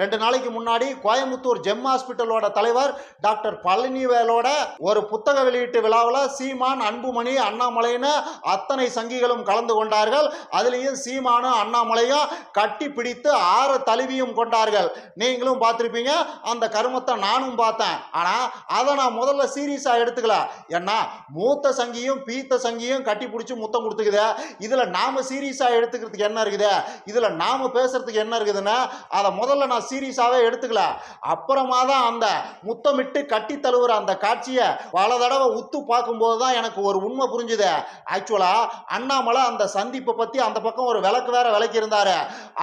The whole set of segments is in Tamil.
ரெண்டு நாளைக்கு முன்னாடி கோயம்புத்தூர் ஜெம் ஹாஸ்பிட்டலோட தலைவர் டாக்டர் பழனிவேலோட ஒரு புத்தக வெளியீட்டு விழாவில் சீமான் அன்புமணி அண்ணாமலைன்னு அத்தனை சங்கிகளும் கலந்து கொண்டார்கள். அதுலேயும் சீமானும் அண்ணாமலையும் கட்டி பிடித்து ஆறு தழுவியும் கொண்டார்கள். நீங்களும் பார்த்துருப்பீங்க அந்த கருமத்தை நானும் பார்த்தேன். ஆனால் அதை நான் முதல்ல சீரியஸாக எடுத்துக்கல. ஏன்னா மூத்த சங்கியும் பீத்த சங்கியும் கட்டி பிடிச்சி முத்தம் கொடுத்துக்குது. இதில் நாம் சீரியஸாக எடுத்துக்கிறதுக்கு என்ன இருக்குது? இதில் நாம் பேசுகிறதுக்கு என்ன இருக்குதுன்னா அதை முதல்ல நான் சீரியஸாகவே எடுத்துக்கல. அப்புறமா தான் அந்த முத்தமிட்டு கட்டி தழுவுற அந்த காட்சியை பல தடவை உத்து பார்க்கும்போது தான் எனக்கு ஒரு உண்மை புரிஞ்சுது. ஆக்சுவலாக அண்ணாமலை அந்த சந்திப்பை பற்றி அந்த பக்கம் ஒரு விளக்கு வேற விளக்கி இருந்தார்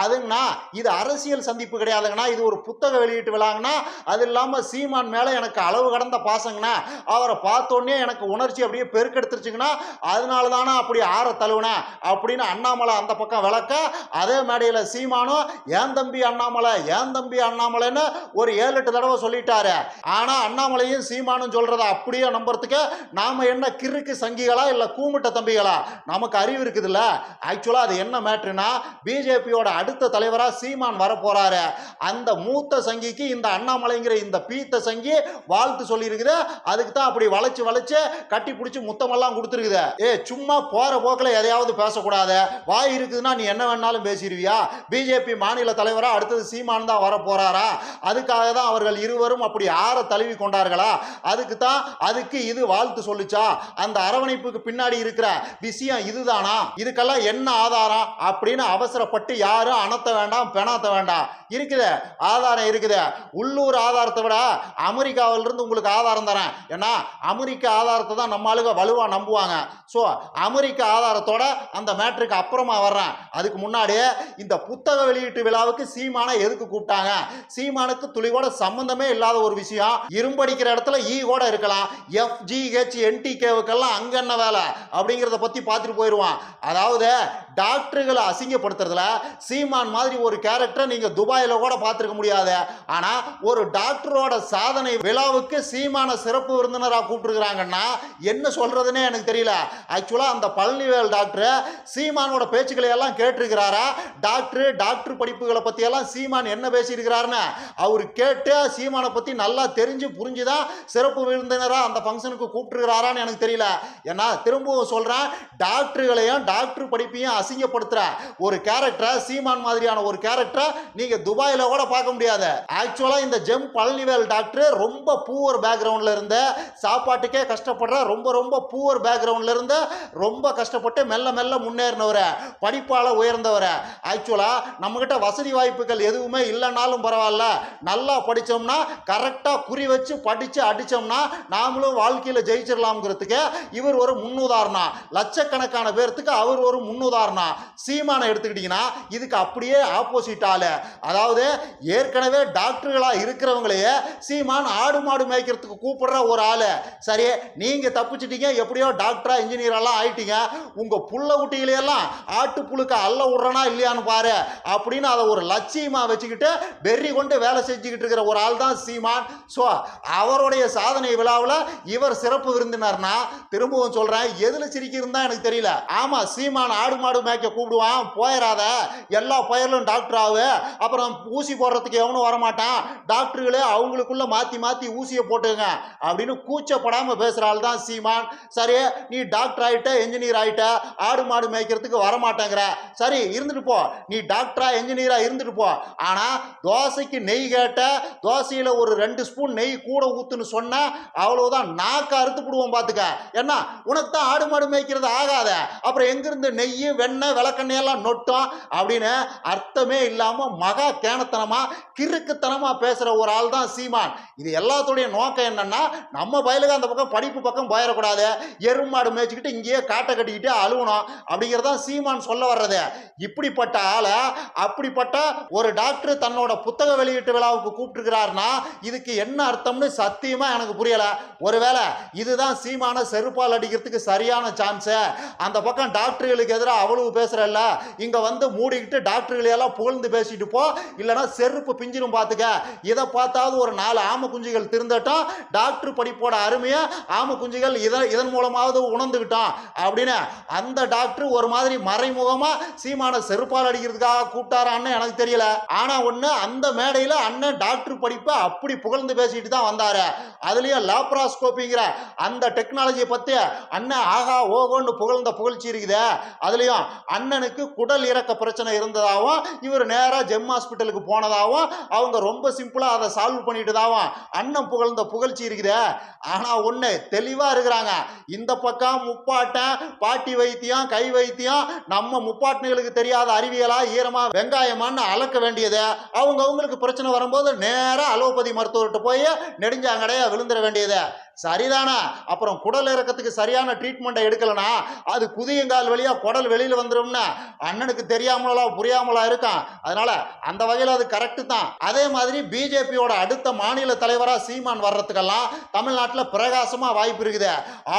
அதுங்கண்ணா இது அரசியல் சந்திப்பு கிடையாதுங்கண்ணா. இது ஒரு புத்தக வெளியீட்டு விழாங்கண்ணா. அது இல்லாமல் சீமான் மேலே எனக்கு அளவு கடந்த பாசங்கண்ணா. அவரை பார்த்தோன்னே எனக்கு உணர்ச்சி அப்படியே பெருக்கெடுத்துருச்சுங்கண்ணா. அதனால தானே அப்படி ஆற தழுவுனேன் அப்படின்னு அண்ணாமலை அந்த பக்கம் விளக்க அதே மேடையில் சீமானும் ஏன் தம்பி அண்ணாமலை? ஏன் தம்பி அண்ணாமலைன்னு ஒரு ஏழு எட்டு தடவை சொல்லிட்டாரு. ஆனால் அண்ணாமலையும் சீமானும் சொல்கிறத அப்படியே நம்புறதுக்கு நாம என்ன கிறுக்கு சங்கிகளா இல்லை கூமுட்ட தம்பிகளா? நமக்கு அறிவு இருக்குதுல்ல. ஆக்சுவலாக அது என்ன மேட்ருனா பிஜேபியோட அடுத்த தலைவராக சீமான் வரப்போறாரு. அந்த மூத்த சங்கிக்கு இந்த அண்ணாமலைங்கிற இந்த பீத்த சங்கி வாழ்த்து சொல்லியிருக்குது. அதுக்கு தான் அப்படி வளைச்சு வளைச்சு கட்டி பிடிச்சி முத்தமெல்லாம் கொடுத்துருக்குது. ஏ சும்மா போகிற போக்கில் எதையாவது பேசக்கூடாது. வாய் இருக்குதுன்னா நீ என்ன வேணாலும் பேசிடுவியா? பிஜேபி மாநில தலைவராக அடுத்தது சீமான் தான் வர போறாரா அதுக்காக தான் அவர்கள் இருவரும் அப்படி ஆற தழுவி கொண்டார்களா? அதுக்கு தான் அதுக்கு இது வாழ்த்து சொல்லுச்சா? அந்த அரவணைப்புக்கு பின்னாடி இருக்கிற விஷயம் இதுதானா? இதுக்கெல்லாம் என்ன ஆதாரம்? அப்படின்னு அவசரப்பட்டு யாரும் அணத்த வேண்டாம் பெணாத்த வேண்டாம். இருக்குது ஆதாரம் இருக்குது. உள்ளூர் ஆதாரத்தை விட அமெரிக்காவிலிருந்து உங்களுக்கு ஆதாரம் தரேன். ஏன்னா அமெரிக்க ஆதாரத்தை தான் நம்ம ஆளுக வலுவாக நம்புவாங்க. ஸோ அமெரிக்க ஆதாரத்தோட அந்த மேட்ருக்கு அப்புறமா வர்றேன். அதுக்கு முன்னாடியே இந்த புத்தக வெளியீட்டு விழாவுக்கு சீமானை எதுக்கு விட்டாங்க சீமானுக்கு துளிவோட சம்பந்தமே இல்லாத ஒரு விஷயம். இரும்படிக்கிற இடத்துல ஈ கூட இருக்கலாம் எஃப் ஜிஹெச் என்டிகேவுக்கெல்லாம் அங்க என்ன வேலை? அப்படிங்கிறத பத்தி பார்த்துட்டு போயிடுவான் அதாவது டாக்டர்களை அசிங்கப்படுத்துறதுல சீமான் மாதிரி ஒரு கேரக்டரை நீங்க துபாயில கூட பார்த்துருக்க முடியாது. ஆனா ஒரு டாக்டரோட சாதனை விழாவுக்கு சீமான சிறப்பு விருந்தினராக கூப்பிட்டுருக்காங்கன்னா என்ன சொல்றதுன்னே எனக்கு தெரியல. ஆக்சுவலா அந்த பழனிவேல் டாக்டர் சீமானோட பேச்சுக்களை எல்லாம் கேட்டிருக்கிறாரா? டாக்டர் டாக்டர் படிப்புகளை பத்தி எல்லாம் சீமான் என்ன பேசியிருக்கிறாருன்னு. அவர் கேட்டு சீமானை பற்றி நல்லா தெரிஞ்சு புரிஞ்சுதான் சிறப்பு விருந்தினராக அந்த ஃபங்க்ஷனுக்கு கூப்பிட்டுருக்கிறாரான்னு எனக்கு தெரியல. ஏன்னா திரும்பவும் சொல்றேன் டாக்டர்களையும் டாக்டர் படிப்பையும் அசிங்கப்படுத்துற ஒரு கேரக்டரை சீமான் மாதிரியான ஒரு கேரக்டரை நீங்கள் துபாயில் கூட பார்க்க முடியாது. ஆக்சுவலாக இந்த ஜெம் பழனிவேல் டாக்டர் ரொம்ப பூவர் பேக்ரவுண்டில் இருந்து சாப்பாட்டுக்கே கஷ்டப்படுற ரொம்ப ரொம்ப பூவர் பேக்ரவுண்டில் இருந்து ரொம்ப கஷ்டப்பட்டு மெல்ல மெல்ல முன்னேறினவர் படிப்பால் உயர்ந்தவர். ஆக்சுவலா நம்மகிட்ட வசதி வாய்ப்புகள் எதுவுமே இல்லை இல்லைனாலும் பரவாயில்ல. நல்லா படித்தோம்னா கரெக்டாக குறி வச்சு படித்து அடித்தோம்னா நாமளும் வாழ்க்கையில் ஜெயிச்சிடலாம்ங்கிறதுக்கு இவர் ஒரு முன்னுதாரணம் லட்சக்கணக்கான பேர்த்துக்கு அவர் ஒரு முன்னுதாரணம் சீமானை எடுத்துக்கிட்டிங்கன்னா இதுக்கு அப்படியே ஆப்போசிட் ஆளு. அதாவது ஏற்கனவே டாக்டர்களாக இருக்கிறவங்களையே சீமான் ஆடு மாடு மேய்க்கிறதுக்கு கூப்பிடுற ஒரு ஆளு. சரி நீங்கள் தப்பிச்சிட்டீங்க எப்படியோ டாக்டரா இன்ஜினியரெல்லாம் ஆயிட்டீங்க. உங்கள் புள்ள குட்டிகளையெல்லாம் ஆட்டு புழுக்க அல்ல விட்றனா இல்லையான்னு பாரு. அப்படின்னு அதை ஒரு லட்சியமாக வச்சுக்கிட்டு வெறி கொண்டு வேலை செஞ்சுக்கிட்டு இருக்கிற ஒரு ஆள் தான் சீமான். ஸோ அவருடைய சாதனை விழாவில் இவர் சிறப்பு விருந்தினர்னா திரும்பவும் சொல்கிறேன் எதில் சிரிக்கிறது தான் எனக்கு தெரியல. ஆமாம் சீமான் ஆடு மாடு மேய்க்க கூப்பிடுவான் போயிடாத எல்லா பயிரிலும் டாக்டர் ஆகு அப்புறம் ஊசி போடுறதுக்கு எவனும் வரமாட்டான். டாக்டர்களே அவங்களுக்குள்ள மாற்றி மாற்றி ஊசியை போட்டுங்க அப்படின்னு கூச்சப்படாமல் பேசுகிற ஆள் தான் சீமான். சரி நீ டாக்டர் ஆகிட்ட என்ஜினியர் ஆகிட்ட ஆடு மாடு மேய்க்கிறதுக்கு வரமாட்டேங்கிற. சரி இருந்துட்டு போ. நீ டாக்டரா என்ஜினியரா இருந்துட்டு போ. ஆனால் தோசைக்கு நெய் கேட்ட தோசையில் ஒரு ரெண்டு ஸ்பூன் நெய் கூட ஊற்றுன்னு சொன்னால் அவ்வளோதான் நாக்கை அறுத்து போடுவோம் பார்த்துக்க என்ன உனக்கு தான் ஆடு மாடு மேய்க்கிறது ஆகாத. அப்புறம் எங்கிருந்து நெய் வெண்ணெய் விளக்கெண்ணெய் எல்லாம் நொட்டும் அப்படின்னு அர்த்தமே இல்லாமல் மகா கேனத்தனமாக கிறுக்குத்தனமா பேசுகிற ஒரு ஆள் தான் சீமான். இது எல்லாத்துடைய நோக்கம் என்னென்னா நம்ம பயலுக்கு அந்த பக்கம் படிப்பு பக்கம் போயிடக்கூடாது. எருமாடு மேய்ச்சிக்கிட்டு இங்கேயே காட்டை கட்டிக்கிட்டு அழுவணும் அப்படிங்கிறதான் சீமான் சொல்ல வர்றது. இப்படிப்பட்ட ஆளை அப்படிப்பட்ட ஒரு டாக்டர் தன்னோட புத்தக வெளியீட்டு விழாவுக்கு கூப்பிட்டுருக்கிறாருன்னா இதுக்கு என்ன அர்த்தம்னு சத்தியமா எனக்கு புரியல. ஒருவேளை இதுதான் சீமான செருப்பால் அடிக்கிறதுக்கு சரியான சான்ஸு அந்த பக்கம் டாக்டர்களுக்கு எதிராக அவ்வளவு பேசுறல்ல. இங்க வந்து மூடிக்கிட்டு டாக்டர்களை எல்லாம் புகழ்ந்து பேசிட்டு போ. இல்லைன்னா செருப்பு பிஞ்சிரும் பார்த்துக்க இதை பார்த்தாவது ஒரு நாலு ஆம குஞ்சுகள் திருந்தட்டும் டாக்டர் படிப்போட அருமையை ஆம குஞ்சுகள் இதன் இதன் மூலமாவது உணர்ந்துக்கிட்டோம் அப்படின்னு அந்த டாக்டர் ஒரு மாதிரி மறைமுகமா சீமான செருப்பால் அடிக்கிறதுக்காக கூப்பிட்டாரான்னு எனக்கு தெரியல. ஆனா ஒன்று இன்னொன்னு அந்த மேடையில் அண்ணன் டாக்டர் படிப்பை அப்படி புகழ்ந்து பேசிட்டு தான் வந்தாரு. அதுலேயும் லாப்ராஸ்கோப்பிங்கிற அந்த டெக்னாலஜியை பற்றி அண்ணன் ஆகா ஓகோன்னு புகழ்ந்த புகழ்ச்சி இருக்குதே. அதுலேயும் அண்ணனுக்கு குடல் இறக்க பிரச்சனை இருந்ததாகவும் இவர் நேராக ஜெம் ஹாஸ்பிட்டலுக்கு போனதாகவும் அவங்க ரொம்ப சிம்பிளாக அதை சால்வ் பண்ணிட்டதாகவும் அண்ணன் புகழ்ந்த புகழ்ச்சி இருக்குதே. ஆனால் ஒன்று தெளிவாக இருக்கிறாங்க. இந்த பக்கம் முப்பாட்டன் பாட்டி வைத்தியம் கை வைத்தியம் நம்ம முப்பாட்டினுகளுக்கு தெரியாத அறிவியலா ஈரமா வெங்காயமான்னு அளக்க வேண்டியது. அவங்க அவங்களுக்கு பிரச்சனை வரும்போது நேராக அலோபதி மருத்துவர்கிட்ட போய் நெடுஞ்சாங்கடையாக விழுந்துட வேண்டியது. சரிதானா? அப்புறம் குடல் இறக்கத்துக்கு சரியான ட்ரீட்மெண்ட்டை எடுக்கலனா அது குதியங்கால் வழியாக குடல் வெளியில் வந்துடும்னா அண்ணனுக்கு தெரியாமலா புரியாமலா இருக்கும் அதனால அந்த வகையில் அது கரெக்டு தான். அதே மாதிரி பிஜேபியோட அடுத்த மாநில தலைவராக சீமான் வர்றதுக்கெல்லாம் தமிழ்நாட்டில் பிரகாசமாக வாய்ப்பு இருக்குது.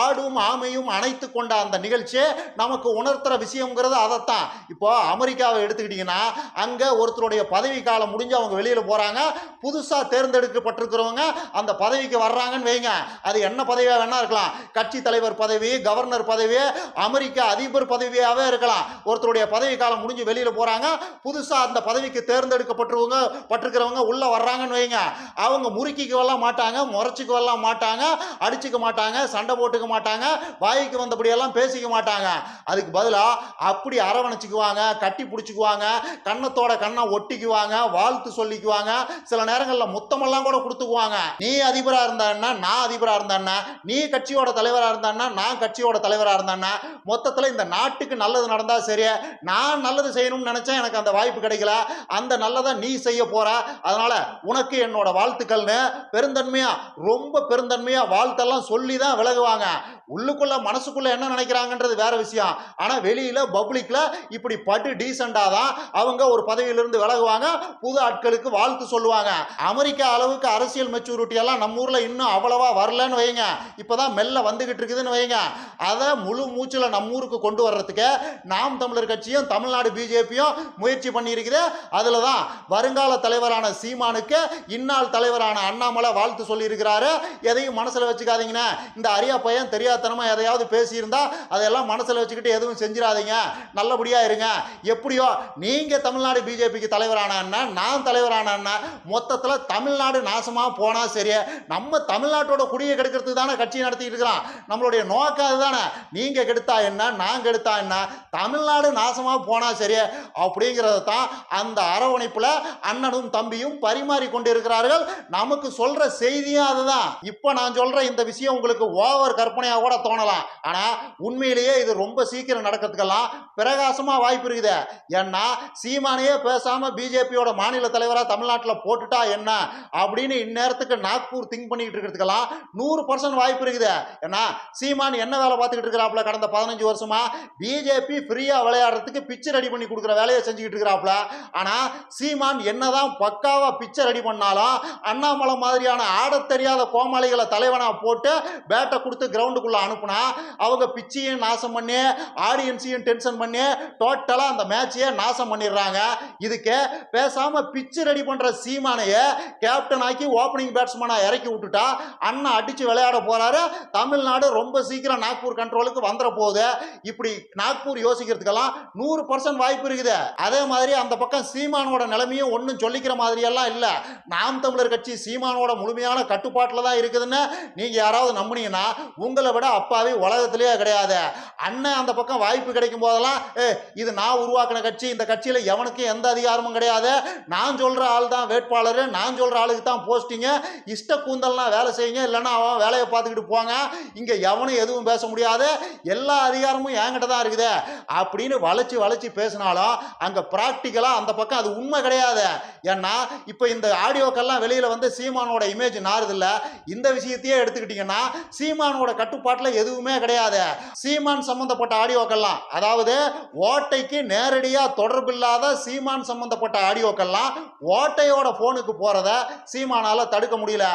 ஆடும் ஆமையும் அணைத்து கொண்ட அந்த நிகழ்ச்சி நமக்கு உணர்த்துற விஷயங்கிறது அதைத்தான். இப்போ அமெரிக்காவை எடுத்துக்கிட்டிங்கன்னா அங்கே ஒருத்தருடைய பதவி காலம் முடிஞ்சு அவங்க வெளியில் போகிறாங்க புதுசாக தேர்ந்தெடுக்கப்பட்டிருக்கிறவங்க அந்த பதவிக்கு வர்றாங்கன்னு வைங்க. அது என்ன பதவியாக வேணா இருக்கலாம். கட்சி தலைவர் பதவி கவர்னர் பதவி அமெரிக்க அதிபர் பதவியாகவே இருக்கலாம். ஒருத்தருடைய பதவி காலம் முடிஞ்சு வெளியில் போகிறாங்க புதுசாக அந்த பதவிக்கு தேர்ந்தெடுக்கப்பட்டவங்க பட்டிருக்கிறவங்க உள்ளே வர்றாங்கன்னு வைங்க. அவங்க முறுக்கிக்கவெல்லாம் மாட்டாங்க முறைச்சிக்கவெல்லாம் மாட்டாங்க அடிச்சுக்க மாட்டாங்க சண்டை போட்டுக்க மாட்டாங்க வாய்க்கு வந்தபடியெல்லாம் பேசிக்க மாட்டாங்க. அதுக்கு பதிலாக அப்படி அரவணைச்சிக்குவாங்க கட்டி பிடிச்சிக்குவாங்க கன்னத்தோட கண்ணை ஒட்டிக்குவாங்க வாழ்த்து சொல்லிக்குவாங்க. சில நேரங்களில் முத்தமெல்லாம் கூட கொடுத்துக்குவாங்க. நீ அதிபராக இருந்தான்னா நான் அதிபராக இருந்தான்னா நீ கட்சியோட தலைவராக இருந்தான்னா நான் கட்சியோட தலைவராக இருந்தான்னா மொத்தத்தில் இந்த நாட்டுக்கு நல்லது நடந்தால் சரி நான் நல்லது செய்யணும்னு நினச்சேன் எனக்கு அந்த வாய்ப்பு கிடைக்கல. அந்த நல்லதை நீ செய்ய போற. அதனால் உனக்கு என்னோட வாழ்த்துக்கள்னு பெருந்தன்மையாக ரொம்ப பெருந்தன்மையாக வாழ்த்தெல்லாம் சொல்லி தான் விலகுவாங்க. உள்ளுக்குள்ள மனசுக்குள்ள என்ன நினைக்கிறாங்கன்றது வேற விஷயம். ஆனா வெளியில பப்ளிக்ல இப்படி பட்டு டீசெண்டா தான் அவங்க ஒரு பதவியிலிருந்து விலகுவாங்க. புது ஆட்களுக்கு வாழ்த்து சொல்லுவாங்க. அமெரிக்கா அளவுக்கு அரசியல் மெச்சூரிட்டி எல்லாம் நம்ம ஊர்ல இன்னும் அவ்வளவா வரல. வரலன்னு வைங்க. இப்பதான் மெல்ல வந்துகிட்டு இருக்குதுன்னு வைங்க. அதை முழு மூச்சில் நம்ம ஊருக்கு கொண்டு வர்றதுக்கு நாம் தமிழர் கட்சியும் தமிழ்நாடு பிஜேபியும் முயற்சி பண்ணியிருக்குது. அதில் தான் வருங்கால தலைவரான சீமானுக்கு இந்நாள் தலைவரான அண்ணாமலை வாழ்த்து சொல்லியிருக்கிறாரு. எதையும் மனசில் வச்சுக்காதீங்கண்ணே. இந்த அரியா பையன் தெரியாதனமாக எதையாவது பேசியிருந்தா அதெல்லாம் மனசில் வச்சுக்கிட்டு எதுவும் செஞ்சிடாதீங்க. நல்லபடியாக இருங்க. எப்படியோ நீங்கள் தமிழ்நாடு பிஜேபிக்கு தலைவரான அண்ணன் நான் தலைவரான அண்ணன் மொத்தத்தில் தமிழ்நாடு நாசமாக போனால் சரி. நம்ம தமிழ்நாட்டோட குடியை கெடுக்கிறதுக்கு தானே கட்சி நடத்திட்டு இருக்கிறான். நம்மளுடைய நோக்கம் அதுதானே. நீங்கள் கெடுத்தா என்ன நான் கெடுத்தா என்ன? தமிழ்நாடு நாசமாக போனால் சரி அப்படிங்கிறத தான் அந்த அரவணைப்பில் அண்ணனும் தம்பியும் பரிமாறி கொண்டிருக்கிறார்கள் நமக்கு சொல்ற செய்தியும் அதுதான். இப்போ நான் சொல்கிற இந்த விஷயம் உங்களுக்கு ஓவர் கற்பனையாக கூட தோணலாம். ஆனால் உண்மையிலேயே இது ரொம்ப சீக்கிரம் நடக்கிறதுக்கெல்லாம் பிரகாசமாக வாய்ப்பு இருக்குது. ஏன்னா சீமானையே பேசாம பிஜேபியோட மாநில தலைவராக தமிழ்நாட்டில் போட்டுட்டா என்ன? அப்படின்னு இந்நேரத்துக்கு நாக்பூர் திங்க் பண்ணிக்கிட்டு இருக்கிறதுக்கெல்லாம் நூறு பர்சன்ட் வாய்ப்பு இருக்குது. ஏன்னா சீமான் என்ன வேலை பார்த்துக்கிட்டு இருக்கிறாப்புல? கடந்த பதினஞ்சு வருஷமா பிஜேபி ஃப்ரீயாக விளையாடுறதுக்கு பிச்சை ரெடி பண்ணி கொடுக்குற வேலையை செஞ்சுக்கிட்டு இருக்கிறாப்புல. ஆனால் சீமான் என்னதான் பக்காவாக பிச்சை ரெடி பண்ணாலும் அண்ணாமலை மாதிரியான ஆடத் தெரியாத கோமாளிகளை தலைவனாக போட்டு பேட்டை கொடுத்து கிரவுண்டுக்குள்ளே அனுப்புனா அவங்க பிச்சையும் நாசம் பண்ணி ஆடியன்ஸையும் டென்ஷன் பண்ணி டோட்டலாக அந்த மேட்சையே நாசம் பண்ணிடுறாங்க. இதுக்கு பேசாமல் பிச்சு ரெடி பண்ணுற சீமானையே கேப்டன் ஆக்கி ஓப்பனிங் பேட்ஸ்மேனாக இறக்கி விட்டுட்டா அண்ணன் அடித்து விளையாட போறாரு. தமிழ்நாடு ரொம்ப சீக்கிரம் நாக்பூர் கண்ட்ரோலுக்கு வந்துட போகுது. இப்படி நாக்பூர் யோசிக்கிறதுக்கெல்லாம் நூறு பர்சன்ட் வாய்ப்பு இருக்குது. அதே மாதிரி அந்த பக்கம் சீமானோட நிலைமையும் ஒன்றும் சொல்லிக்கிற மாதிரியெல்லாம் இல்லை. நாம் தமிழர் கட்சி சீமானோட முழுமையான கட்டுப்பாட்டில் தான் இருக்குதுன்னு நீங்கள் யாராவது நம்புனீங்கன்னா உங்களை விட அப்பாவி உலகத்திலேயே கிடையாது. அண்ணன் அந்த பக்கம் வாய்ப்பு கிடைக்கும் போதெல்லாம் ஏ இது நான் உருவாக்கின கட்சி. இந்த கட்சியில் எவனுக்கும் எந்த அதிகாரமும் கிடையாது. நான் சொல்கிற ஆள் தான் வேட்பாளர். நான் சொல்கிற ஆளுக்கு தான் போஸ்டிங்கு. இஷ்ட கூந்தல்லாம் வேலை செய்யுங்க. இல்லைன்னா அவன் வேலையை பார்த்துக்கிட்டு போங்க. இங்கே எவனும் எதுவும் பேச முடியாது. எல்லா அதிகாரமும் என்கிட்ட தான் இருக்குது. அப்படின்னு வளைச்சி வளைச்சி பேசினாலும் அங்கே ப்ராக்டிக்கலாக அந்த பக்கம் அது உண்மை கிடையாது. ஏன்னா இப்போ இந்த ஆடியோக்கெல்லாம் வெளியில் வந்து சீமானோட இமேஜ் நாறுதில்ல. இந்த விஷயத்தையே எடுத்துக்கிட்டிங்கன்னா சீமானோட கட்டுப்பாட்டில் எதுவுமே கிடையாது. சீமான் சம்மந்தப்பட்ட ஆடியோக்கெல்லாம் அதாவது ஓட்டைக்கு நேரடியாக தொடர்பில்லாத சீமான் சம்மந்தப்பட்ட ஆடியோக்கெல்லாம் ஓட்டையோட ஃபோனுக்கு போகிறத சீமானால் தடுக்க முடியல.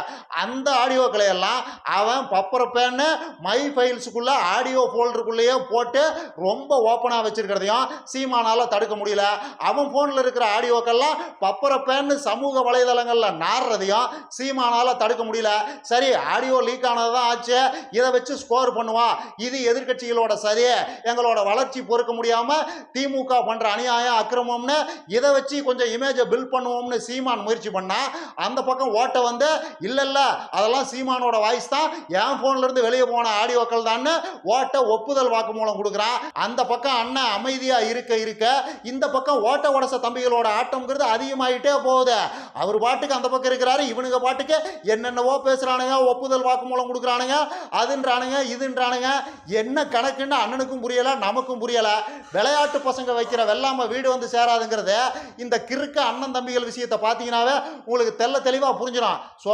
அந்த ஆடியோக்களை எல்லாம் இருக்கிறான் அவன் பப்பரப்பேன்னு மை ஃபைல்ஸுக்குள்ளே ஆடியோ ஃபோல்டருக்குள்ளேயே போட்டு ரொம்ப ஓப்பனாக வச்சுருக்கிறதையும் சீமானால் தடுக்க முடியல. அவன் ஃபோனில் இருக்கிற ஆடியோக்கெல்லாம் பப்பரப்பேன்னு சமூக வலைதளங்களில் நாடுறதையும் சீமானால் தடுக்க முடியல. சரி ஆடியோ லீக் ஆனது தான் ஆச்சு. இதை வச்சு ஸ்கோர் பண்ணுவான் இது எதிர்க்கட்சிகளோட சரி எங்களோட வளர்ச்சி பொறுக்க முடியாமல் திமுக பண்ணுற அநியாயம் அக்கிரமம்னு இதை வச்சு கொஞ்சம் இமேஜை பில்ட் பண்ணுவோம்னு சீமான் முயற்சி பண்ணால் அந்த பக்கம் ஓட்டை வந்து இல்லை இல்லை அதெல்லாம் சீமானோட வாய்ஸ் தான் என் போன்ல இருந்து வெளியே போன ஆடியோக்கள் தான் ஓட்ட ஒப்புதல் வாக்கு மூலம் கொடுக்குறான் அந்த பக்கம் அண்ணன் அமைதியா இருக்க இருக்க இந்த பக்கம் ஓட்ட உடச தம்பிகளோட ஆட்டம்ங்கிறது அதிகமாயிட்டே போகுது. அவர் பாட்டுக்கு அந்த பக்கம் இருக்கிறாரு இவனுங்க பாட்டுக்கு என்னென்னவோ பேசுறானுங்க ஒப்புதல் வாக்குமூலம் கொடுக்குறானுங்க அதுன்றானுங்க இதுன்றானுங்க. என்ன கணக்குன்னு அண்ணனுக்கும் புரியல நமக்கும் புரியல. விளையாட்டு பசங்க வைக்கிற வெள்ளாம வீடு வந்து சேராதுங்கிறத இந்த கிறுக்க அண்ணன் தம்பிகள் விஷயத்தை பார்த்தீங்கன்னாவே உங்களுக்கு தெள்ள தெளிவாக புரிஞ்சிடும். ஸோ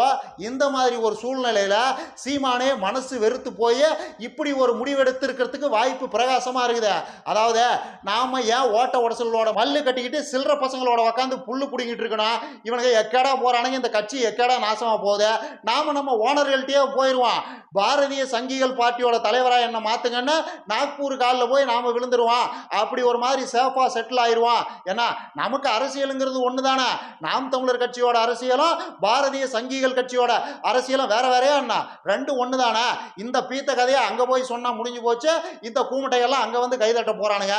இந்த மாதிரி ஒரு சூழ்நிலையில் சீமானே மனசு வெறுத்து போய் இப்படி ஒரு முடிவெடுத்திருக்கிறதுக்கு வாய்ப்பு பிரகாசமாக இருக்குது. அதாவது நாம ஏன் ஓட்ட உடசலோட மல்லு கட்டிக்கிட்டு சில்லற பசங்களோட உட்காந்து புல்லு பிடிங்கிட்டு இருக்கணும்? இவனுங்க எக்கேடா போறானுங்க இந்த கட்சி எக்கேடா நாசமாக போகுது. நாம நம்ம ஓனர்கள்ட்டே போயிடுவோம் பாரதிய சங்கிகள் பார்ட்டியோட தலைவராக என்ன மாத்துங்கன்னு நாக்பூர் காலில் போய் நாம விழுந்துருவோம். அப்படி ஒரு மாதிரி சேஃபாக செட்டில் ஆயிடுவோம் ஏன்னா நமக்கு அரசியலுங்கிறது ஒன்று தானே நாம் தமிழர் கட்சியோட அரசியலும் பாரதிய சங்கிகள் கட்சியோட அரசியலும் வேற வேறையா என்ன? ரெண்டு ஒன்று தானே இந்த பீத்த கதையை அங்கே போய் சொன்னால் முடிஞ்சு போச்சு. இந்த கூமட்டையெல்லாம் அங்கே வந்து கைதட்ட போகிறானுங்க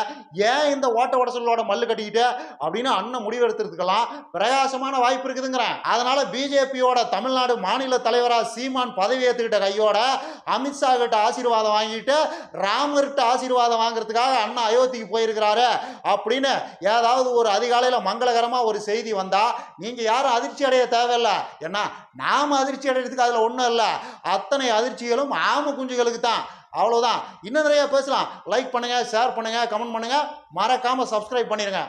ஏன் இந்த ஓட்ட உடசலோட மல்லு கட்டிக்கிட்டு? அப்படின்னு அண்ணன் முடிவெடுத்துருக்கலாம். பிரகாசமான வாய்ப்பு இருக்குதுங்கிறேன் அதனால பிஜேபியோட தமிழ்நாடு மாநில தலைவராக சீமான் பதவி ஏற்றுக்கிட்ட கையோட அமித்ஷா கிட்ட ஆசீர்வாதம் வாங்கிட்டு ராமர்கிட்ட ஆசீர்வாதம் வாங்குறதுக்காக அண்ணா அயோத்திக்கு போயிருக்கிறாரு அப்படின்னு ஏதாவது ஒரு அதிகாலையில் மங்களகரமாக ஒரு செய்தி வந்தால் நீங்கள் யாரும் அதிர்ச்சி அடைய தேவையில்ல. ஏன்னா நாம் அதிர்ச்சி அடைகிறதுக்கு அதில் ஒன்றும் இல்லை. அத்தனை அதிர்ச்சிகளும் ஆம குஞ்சுகளுக்கு தான். அவ்வளோதான் இன்னும் நிறைய பேசலாம். லைக் பண்ணுங்க ஷேர் பண்ணுங்க கமெண்ட் பண்ணுங்க. மறக்காமல் சப்ஸ்கிரைப் பண்ணிடுங்க